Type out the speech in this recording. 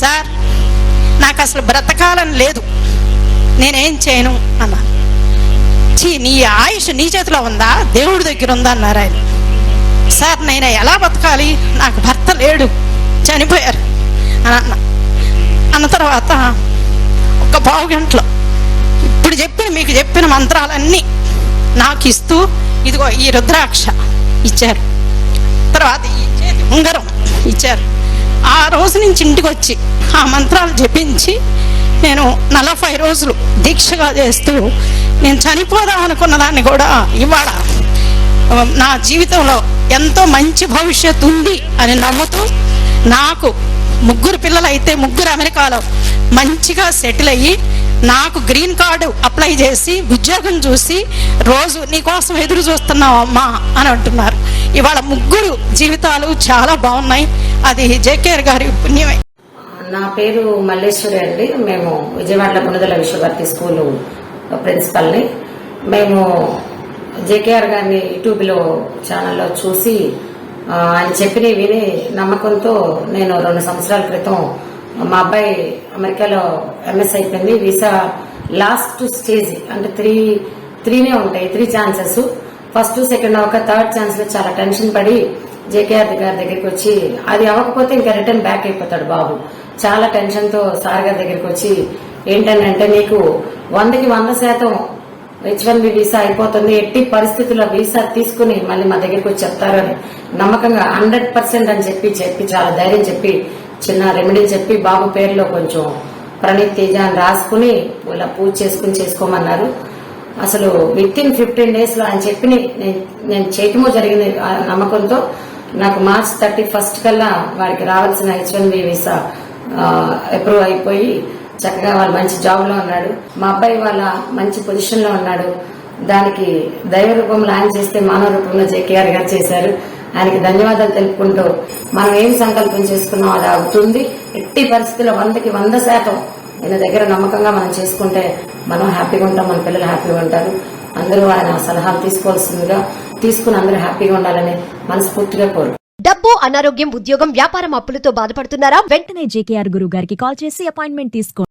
Sir నాకు అసలు బ్రతకాలని లేదు. నేనేం చేయను అన్నా. చీ నీ ఆయుష్ నీ చేతిలో ఉందా? దేవుడి దగ్గర ఉందా అన్నారు ఆయన. సార్ నేను ఎలా బతకాలి? నాకు భర్త లేడు. చనిపోయారు. అని అన్న. అన్న తర్వాత ఒక పావు గంటలో ఇప్పుడు చెప్పిన మీకు చెప్పిన మంత్రాలన్నీ నాకు ఇస్తూ ఇదిగో ఈ రుద్రాక్ష ఇచ్చారు. తర్వాత ఈ చేతి ఉంగరం ఇచ్చారు. ఆ రోజు నుంచి ఇంటికి వచ్చి ఆ మంత్రాలు జపించి నేను నలభై రోజులు దీక్షగా చేస్తూ నేను చనిపోదాం అనుకున్న దాన్ని కూడా ఇవాళ నా జీవితంలో ఎంతో మంచి భవిష్యత్తు ఉంది అని నమ్ముతూ నాకు ముగ్గురు పిల్లలు అయితే ముగ్గురు అమెరికాలో మంచిగా సెటిల్ అయ్యి నాకు గ్రీన్ కార్డు అప్లై చేసి ఉద్యోగం చూసి రోజు నీకోసం ఎదురు చూస్తున్నావు అమ్మా అని అంటున్నారు. ఇవాళ ముగ్గురు జీవితాలు చాలా బాగున్నాయి. అది జేకేఆర్ గారి పుణ్యమే. నా పేరు మల్లేశ్వరి అండి. మేము విజయవాడలో పునదల విశ్వభారతి స్కూలు ప్రిన్సిపల్ని. మేము జేకేఆర్ గారిని యూట్యూబ్లో ఛానల్లో చూసి ఆయన చెప్పినవి విని నమ్మకంతో నేను రెండు సంవత్సరాల క్రితం మా అబ్బాయి అమెరికాలో ఎంఎస్ అయిపోయింది. వీసా లాస్ట్ స్టేజ్ అంటే త్రీ త్రీనే ఉంటాయి త్రీ ఛాన్సెస్. ఫస్ట్ సెకండ్ ఒక థర్డ్ ఛాన్స్లో చాలా టెన్షన్ పడి జేకేఆర్ గారి దగ్గరికి వచ్చి అది అవ్వకపోతే ఇంకా రిటర్న్ బ్యాక్ అయిపోతాడు బాబు. చాలా టెన్షన్తో సార్ గారి దగ్గరికి వచ్చి ఏంటంటే నీకు వందకి వంద శాతం హెచ్ వన్ బి వీసా అయిపోతుంది ఎట్టి పరిస్థితుల్లో వీసా తీసుకుని మళ్ళీ మా దగ్గరికి వచ్చి చెప్తారని నమ్మకంగా హండ్రెడ్ పర్సెంట్ అని చెప్పి చెప్పి చాలా ధైర్యం చెప్పి చిన్న రెమెడీ చెప్పి బాబు పేరులో కొంచెం ప్రణీత్ తేజ అని రాసుకుని ఇలా పూజ చేసుకుని చేసుకోమన్నారు. అసలు విత్ ఇన్ ఫిఫ్టీన్ డేస్లో ఆయన చెప్పి నేను చేయటమో జరిగింది ఆ నమ్మకంతో నాకు మార్చ్ థర్టీ ఫస్ట్ కల్లా వారికి రావాల్సిన H one B visa approve అయిపోయి చక్కగా వాళ్ళు మంచి జాబ్లో ఉన్నాడు. మా అబ్బాయి వాళ్ళ మంచి పొజిషన్లో ఉన్నాడు. దానికి దైవ రూపంలో ఆయన చేస్తే మానవ రూపంలో జేకేఆర్ గారు చేశారు. ఆయనకి ధన్యవాదాలు తెలుపుకుంటూ మనం ఏం సంకల్పం చేసుకున్నాం అది అవుతుంది. ఎట్టి పరిస్థితుల్లో వందకి వంద శాతం ఆయన దగ్గర నమ్మకంగా మనం చేసుకుంటే మనం హ్యాపీగా ఉంటాం మన పిల్లలు హ్యాపీగా ఉంటారు. అందరూ ఆయన సలహాలు తీసుకోవాల్సిందిగా తీసుకుని అందరూ హ్యాపీగా ఉండాలని మనస్ఫూర్తిగా కోరు. డబ్బు అనారోగ్యం ఉద్యోగం వ్యాపారం అప్పులతో బాధపడుతున్నారా? వెంటనే జేకేఆర్ గురువు గారికి కాల్ చేసి అపాయింట్మెంట్ తీసుకోండి.